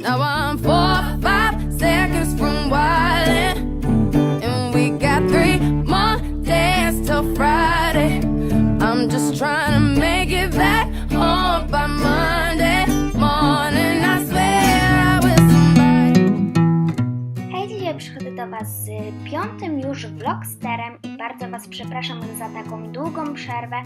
Now I'm four, five seconds from wildin'. And we got three more days till Friday. I'm just trying z piątym już vlogsterem i bardzo Was przepraszam za taką długą przerwę,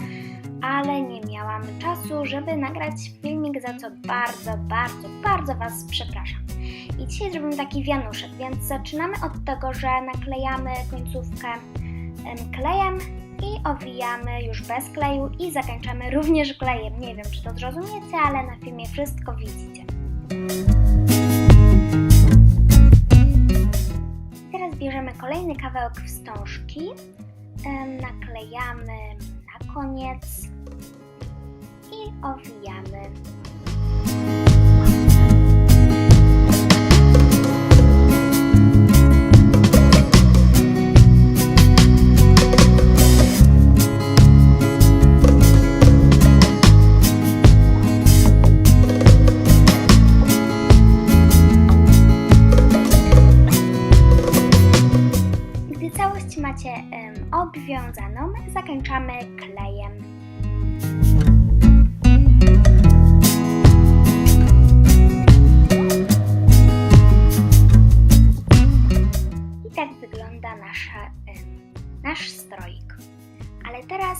ale nie miałam czasu, żeby nagrać filmik, za co bardzo, bardzo, bardzo Was przepraszam. I dzisiaj zrobimy taki wianuszek, więc zaczynamy od tego, że naklejamy końcówkę em, klejem i owijamy już bez kleju i zakończamy również klejem. Nie wiem, czy to zrozumiecie, ale na filmie wszystko widzicie. Kolejny kawałek wstążki, naklejamy na koniec i owijamy. Obwiązaną, zakończamy klejem. I tak wygląda nasza, nasz stroik. Ale teraz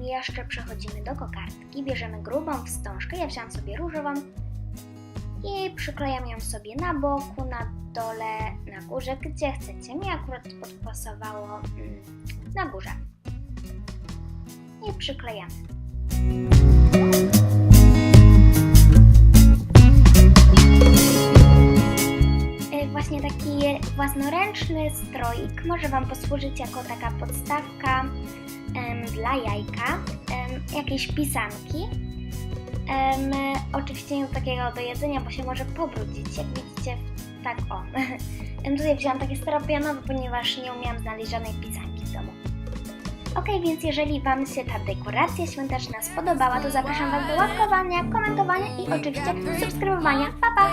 jeszcze przechodzimy do kokardki. Bierzemy grubą wstążkę. Ja wziąłam sobie różową i przyklejam ją sobie na boku, na dole, na górze, gdzie chcecie. Mi akurat podpasowało mm, na górze. I przyklejamy. Y, Właśnie taki własnoręczny stroik może Wam posłużyć jako taka podstawka em, dla jajka, em, jakiejś pisanki. Em, oczywiście nie takiego do jedzenia, bo się może pobrudzić. Jak widzicie, tak o. Tutaj wzięłam takie steropianowe, ponieważ nie umiałam znaleźć żadnej pisanki domu. Ok, więc jeżeli Wam się ta dekoracja świąteczna spodobała, to zapraszam Was do łapkowania, komentowania i oczywiście subskrybowania. Pa, pa!